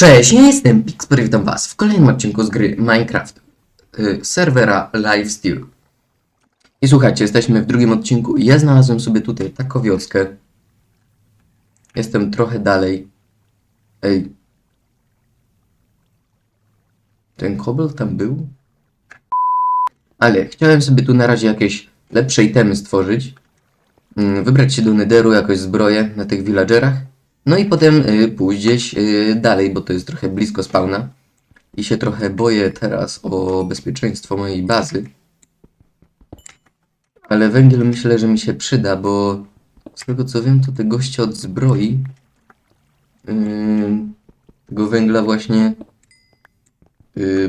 Cześć, ja jestem Pixper, witam was w kolejnym odcinku z gry Minecraft y, serwera Lifesteal. I słuchajcie, jesteśmy w drugim odcinku ja znalazłem sobie tutaj taką wioskę. Jestem trochę dalej. Ej. Ten kobold tam był? Ale chciałem sobie tu na razie jakieś lepsze itemy stworzyć. Mm, Wybrać się do Netheru, jakoś zbroję na tych villagerach. No i potem y, pójść gdzieś y, dalej, bo to jest trochę blisko spawna. I się trochę boję teraz o bezpieczeństwo mojej bazy. Ale węgiel myślę, że mi się przyda, bo z tego co wiem, to te goście od zbroi yy, tego węgla właśnie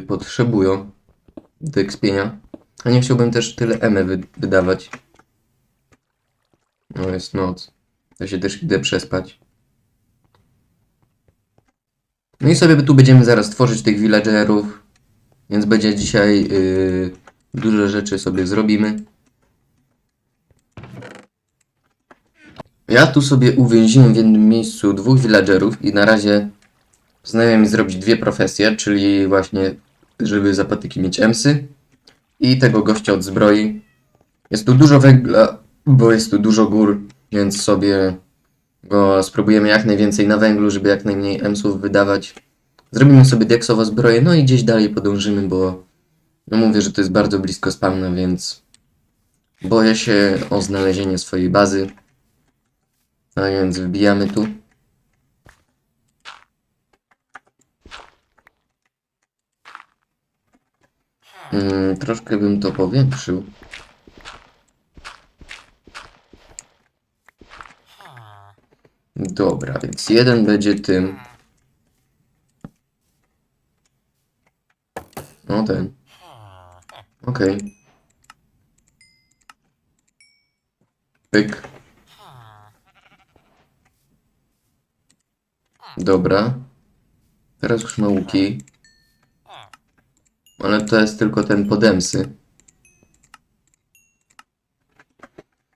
potrzebują do ekspienia. A nie chciałbym też tyle emy wy wydawać. No jest noc. Ja się też idę przespać. No i sobie tu będziemy zaraz tworzyć tych villagerów. Więc będzie dzisiaj yy, dużo rzeczy sobie zrobimy. Ja tu sobie uwięziłem w jednym miejscu dwóch villagerów i na razie postanowiłem zrobić dwie profesje, czyli właśnie, żeby za patyki mieć emsy i tego gościa od zbroi. Jest tu dużo węgla, bo jest tu dużo gór, więc sobie go spróbujemy jak najwięcej na węglu, żeby jak najmniej emsów wydawać. Zrobimy sobie deksowo zbroję, no i gdzieś dalej podążymy, bo no mówię, że to jest bardzo blisko spawna, więc boję się o znalezienie swojej bazy. A więc wbijamy tu. Mm, troszkę bym to powiększył. Dobra, więc jeden będzie tym. No ten. Okej. Pyk. Dobra. Teraz już ma. Ale to jest tylko ten podemsy.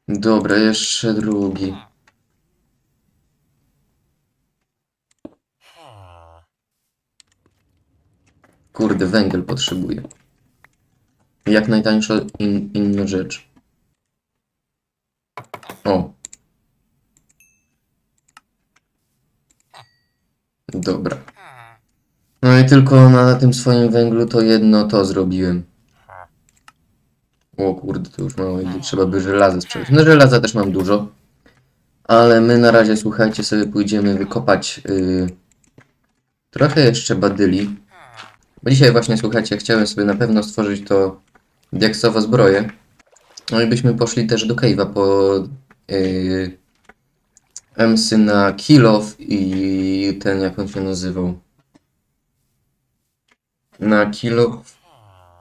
Dobra, jeszcze drugi. Kurde, węgiel potrzebuję. Jak najtańsza in, inna rzecz. O. Dobra. No i tylko na tym swoim węglu to jedno to zrobiłem. O kurde, to już mało idzie. Trzeba by żelaza sprzedać. No żelaza też mam dużo. Ale my na razie, słuchajcie, sobie pójdziemy wykopać yy, trochę jeszcze badyli. Bo dzisiaj właśnie, słuchajcie, chciałem sobie na pewno stworzyć to diaksowo zbroję. No i byśmy poszli też do cave'a po yy, emsy na kill off i ten, jak on się nazywał. Na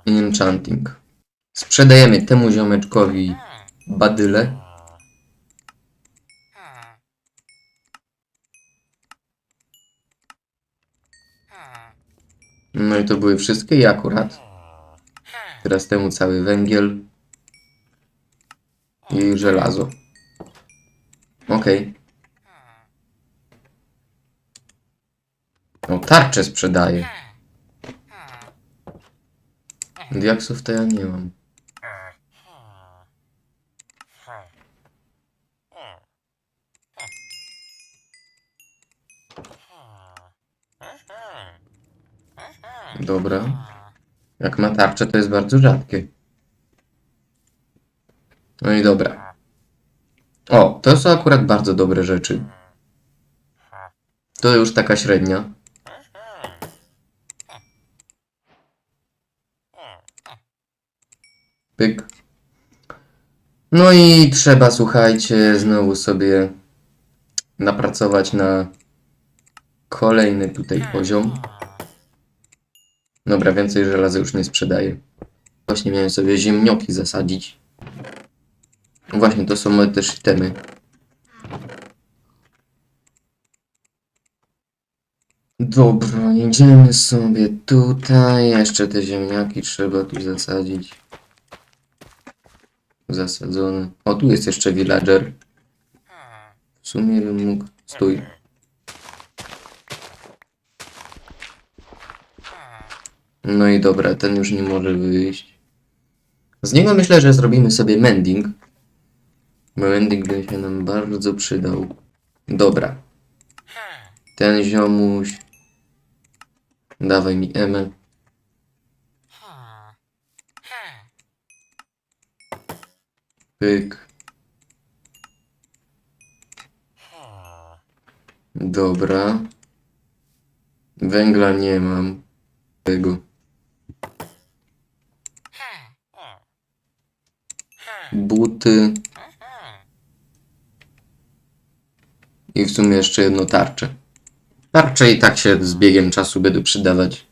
i enchanting. Sprzedajemy temu ziomeczkowi badyle. No i to były wszystkie i akurat. Teraz temu cały węgiel i żelazo. Okej. O, tarczę sprzedaję. Diaksów to ja nie mam. Dobra. Jak ma tarczę, to jest bardzo rzadkie. No i dobra. O, to są akurat bardzo dobre rzeczy. To już taka średnia. Pyk. No i trzeba, słuchajcie, znowu sobie napracować na kolejny tutaj poziom. Dobra, więcej żelaza już nie sprzedaję. Właśnie miałem sobie ziemnioki zasadzić. Właśnie, to są moje też itemy. Dobra, idziemy sobie tutaj. Jeszcze te ziemniaki trzeba tu zasadzić. Zasadzone. O, tu jest jeszcze villager. W sumie bym mógł... Stój. No i dobra, ten już nie może wyjść. Z niego myślę, że zrobimy sobie mending. Mending by się nam bardzo przydał. Dobra. Ten ziomuś. Dawaj mi Emę. Pyk. Dobra. Węgla nie mam. Tego. Buty. I w sumie jeszcze jedno tarcze. Tarcze i tak się z biegiem czasu będą przydawać.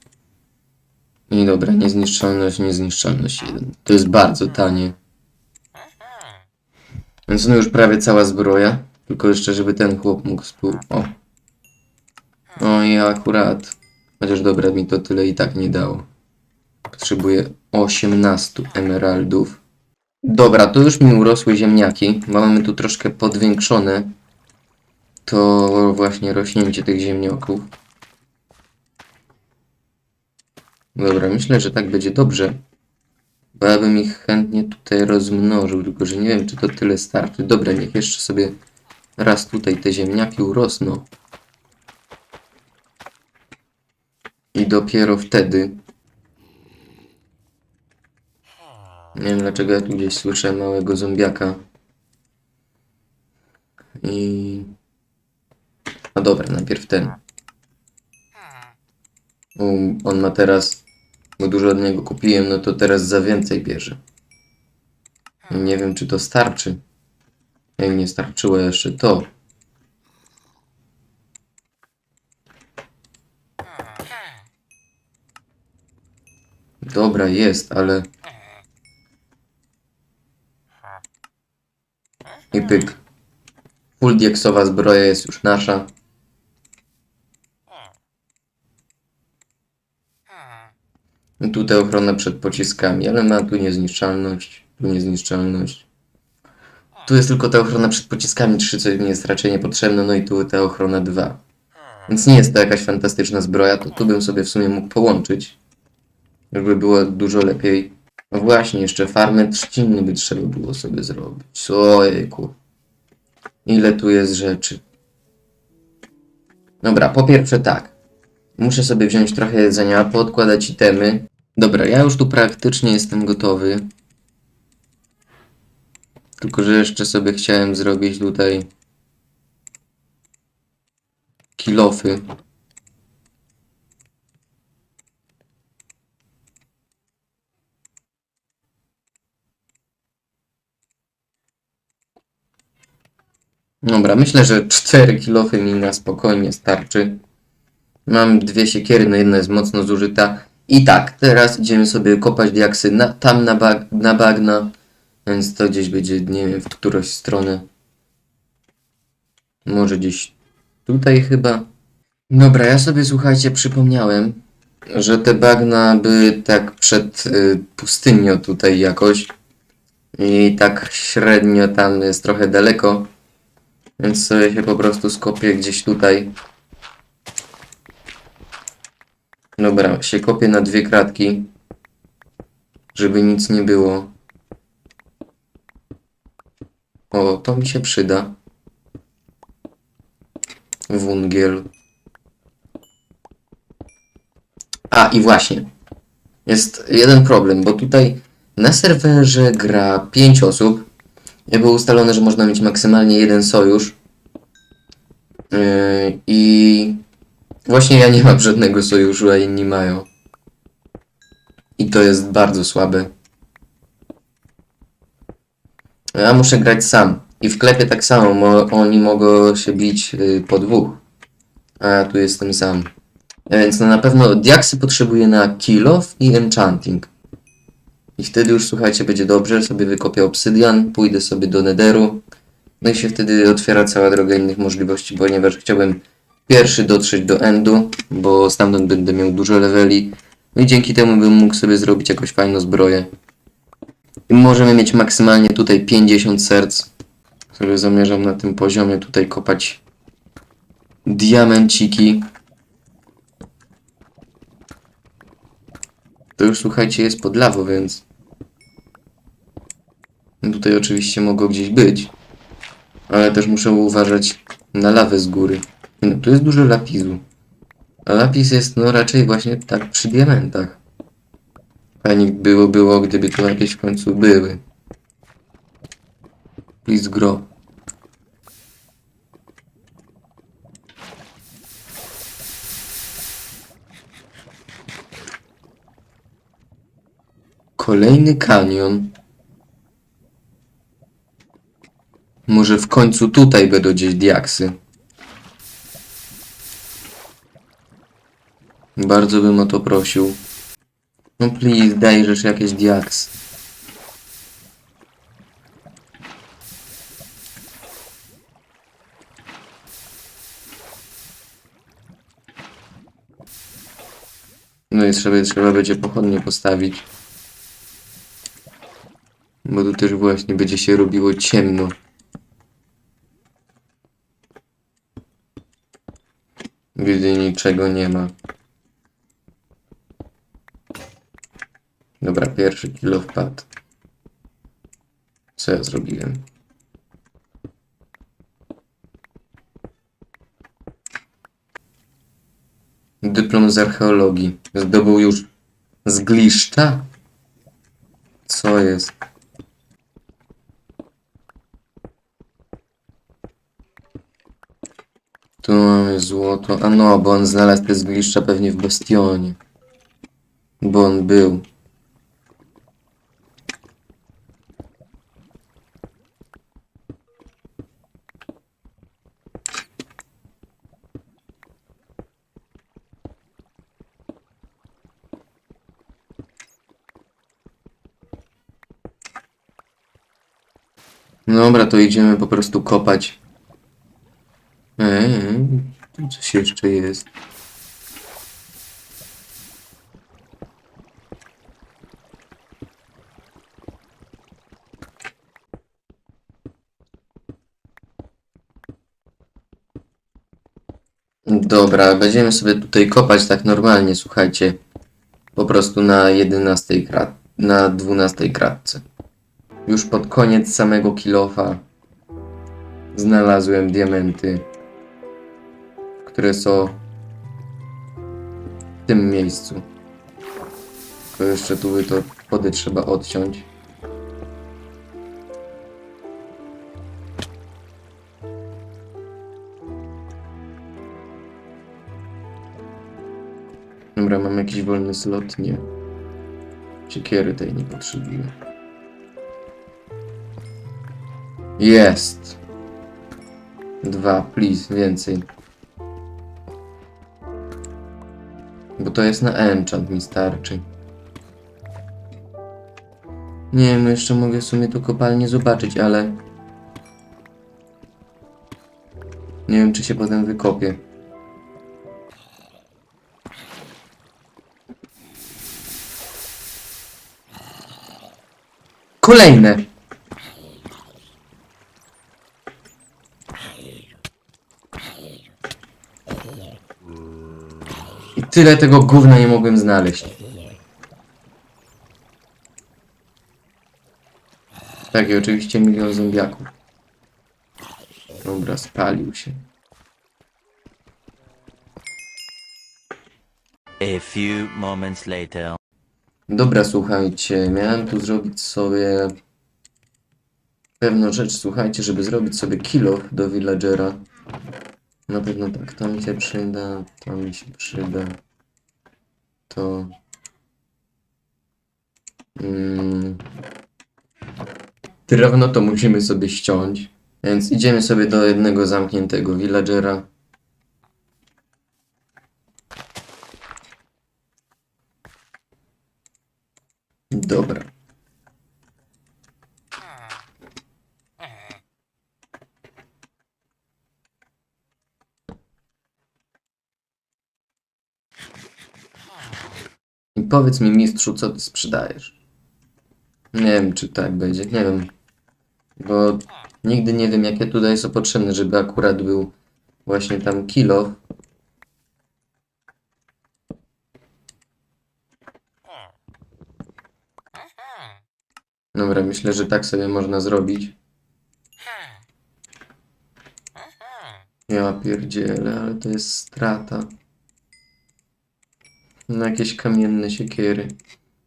I dobra, niezniszczalność, niezniszczalność 1. To jest bardzo tanie. Więc no już prawie cała zbroja. Tylko jeszcze, żeby ten chłop mógł spół... O. O i akurat. Chociaż dobra, mi to tyle i tak nie dało. Potrzebuję 18 emeraldów. Dobra, to już mi urosły ziemniaki. Mamy tu troszkę podwiększone to właśnie rośnięcie tych ziemniaków. Dobra, myślę, że tak będzie dobrze. Bo ja bym ich chętnie tutaj rozmnożył, tylko że nie wiem, czy to tyle starczy. Dobra, niech jeszcze sobie raz tutaj te ziemniaki urosną. I dopiero wtedy. Nie wiem dlaczego ja tu gdzieś słyszę małego zombiaka. I. No dobra, najpierw ten. On ma teraz. Bo dużo od niego kupiłem, no to teraz za więcej bierze. Nie wiem, czy to starczy. Jak nie starczyło jeszcze to. Dobra, jest, ale. I pyk. Full dieksowa zbroja jest już nasza. I Tutaj ochrona przed pociskami, ale ma tu niezniszczalność, tu niezniszczalność. Tu jest tylko ta ochrona przed pociskami 3, co mi jest raczej niepotrzebne, no i tu ta ochrona 2. Więc nie jest to jakaś fantastyczna zbroja, to tu bym sobie w sumie mógł połączyć. Żeby było dużo lepiej. No właśnie, jeszcze farmę trzciny by trzeba było sobie zrobić. Ojejku. Ile tu jest rzeczy. Dobra, po pierwsze tak. Muszę sobie wziąć trochę jedzenia, poodkładać itemy. Dobra, ja już tu praktycznie jestem gotowy. Tylko, że jeszcze sobie chciałem zrobić tutaj kilofy. Dobra, myślę, że 4 kilofy mi na spokojnie starczy. Mam dwie siekiery, no jedna jest mocno zużyta. I tak, teraz idziemy sobie kopać diaksy na, tam na, bag, na bagna. Więc to gdzieś będzie, nie wiem, w którąś stronę. Może gdzieś tutaj chyba. Dobra, ja sobie słuchajcie, przypomniałem, że te bagna były tak przed y, pustynią tutaj jakoś. I tak średnio tam jest trochę daleko. Więc sobie się po prostu skopię gdzieś tutaj. Dobra, się kopię na dwie kratki. Żeby nic nie było. O, to mi się przyda. Wungiel. A, i właśnie. Jest jeden problem, bo tutaj na serwerze gra 5 osób. Było ustalone, że można mieć maksymalnie jeden sojusz. Yy, I właśnie ja nie mam żadnego sojuszu, a inni mają. I to jest bardzo słabe. Ja muszę grać sam. I w klepie tak samo, mo oni mogą się bić yy, po dwóch. A ja tu jestem sam. Więc no na pewno diaksy potrzebuję na kill off i enchanting. I wtedy już słuchajcie, będzie dobrze. Sobie wykopię obsydian, pójdę sobie do netheru. No i się wtedy otwiera cała droga innych możliwości, ponieważ chciałbym pierwszy dotrzeć do endu, bo stamtąd będę miał dużo leveli. No i dzięki temu bym mógł sobie zrobić jakąś fajną zbroję. I możemy mieć maksymalnie tutaj 50 serc. Sobie zamierzam na tym poziomie tutaj kopać diamenciki. To już słuchajcie, jest pod lawą, więc... Tutaj oczywiście mogło gdzieś być. Ale też muszę uważać na lawę z góry. No, tu jest dużo lapisu. A lapis jest no raczej właśnie tak przy diamentach. Fajnie było, było, gdyby tu jakieś w końcu były. Please grow. Kolejny kanion. Może w końcu tutaj będą gdzieś diaksy. Bardzo bym o to prosił. No please, daj rzecz jakieś diaks. No i trzeba, trzeba będzie pochodnie postawić. Bo tu też właśnie będzie się robiło ciemno. Niczego nie ma. Dobra, pierwszy kilo wpadł. Co ja zrobiłem? Dyplom z archeologii. Zdobył już z gliszcza? Co jest? Tu mamy złoto. A no, bo on znalazł te zgliszcza pewnie w bastionie. Bo on był. Dobra, to idziemy po prostu kopać. Jeszcze jest. Dobra, będziemy sobie tutaj kopać tak normalnie, słuchajcie. Po prostu na 11 krat, na 12 kratce. Już pod koniec samego kilofa znalazłem diamenty, które są w tym miejscu. Tylko jeszcze tu to wody trzeba odciąć. Dobra, mam jakiś wolny slot? Nie. Siekiery tej nie potrzebuję. Jest. Dwa, please, więcej. To jest na enchant, mi starczy. Nie wiem, jeszcze mogę w sumie tu kopalnię zobaczyć, ale... Nie wiem, czy się potem wykopię. Kolejne! I tyle tego gówna nie mogłem znaleźć. Tak, i oczywiście milion zombiaków. Dobra, spalił się. A few moments later. Dobra, słuchajcie, miałem tu zrobić sobie pewną rzecz, słuchajcie, żeby zrobić sobie kilo do villagera. Na pewno tak, to mi się przyda, to mi się przyda, to... Mm. Drewno to musimy sobie ściąć, więc idziemy sobie do jednego zamkniętego villagera. Dobra. I powiedz mi, mistrzu, co ty sprzedajesz? Nie wiem, czy tak będzie, nie wiem. Bo nigdy nie wiem, jakie tutaj są potrzebne, żeby akurat był właśnie tam kilo. Dobra, myślę, że tak sobie można zrobić. Ja pierdzielę, ale to jest strata. No jakieś kamienne siekiery.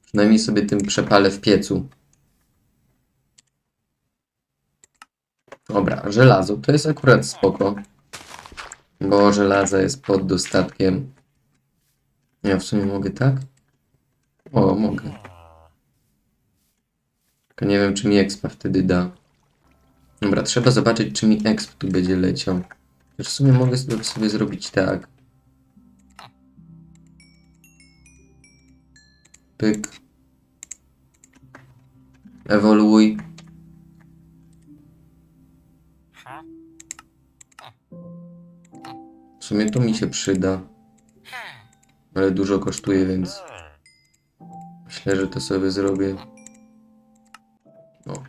Przynajmniej sobie tym przepalę w piecu. Dobra, żelazo. To jest akurat spoko. Bo żelaza jest pod dostatkiem. Ja w sumie mogę tak? O, mogę. Tylko nie wiem, czy mi expa wtedy da. Dobra, trzeba zobaczyć, czy mi exp tu będzie leciał. Już w sumie mogę sobie, sobie zrobić tak. Pyk. Ewoluuj. W sumie to mi się przyda. Ale dużo kosztuje, więc myślę, że to sobie zrobię. O.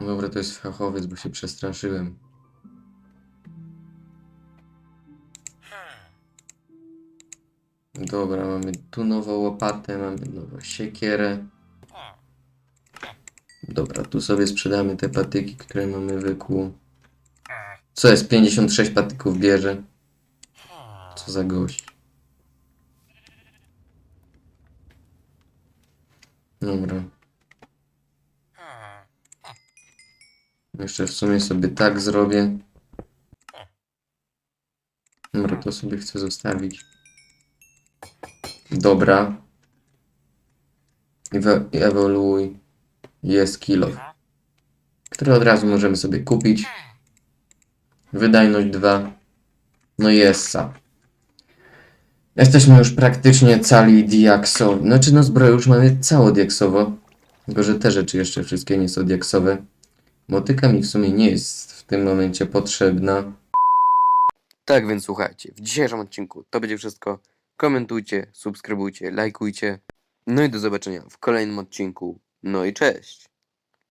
Dobra, to jest fachowiec, bo się przestraszyłem. Dobra, mamy tu nową łopatę, mamy nową siekierę. Dobra, tu sobie sprzedamy te patyki, które mamy wykuł. Co jest? 56 patyków bierze. Co za gość. Dobra. Jeszcze w sumie sobie tak zrobię. Dobra, to sobie chcę zostawić. Dobra. Ewe- ewoluuj. Jest kilo. Który od razu możemy sobie kupić. Wydajność 2. No essa. Jesteśmy już praktycznie cali diaksowi. Znaczy no zbroję już mamy cało diaksowo. Tylko, że te rzeczy jeszcze wszystkie nie są diaksowe. Motyka mi w sumie nie jest w tym momencie potrzebna. Tak więc słuchajcie, w dzisiejszym odcinku to będzie wszystko. Komentujcie, subskrybujcie, lajkujcie. No i do zobaczenia w kolejnym odcinku. No i cześć!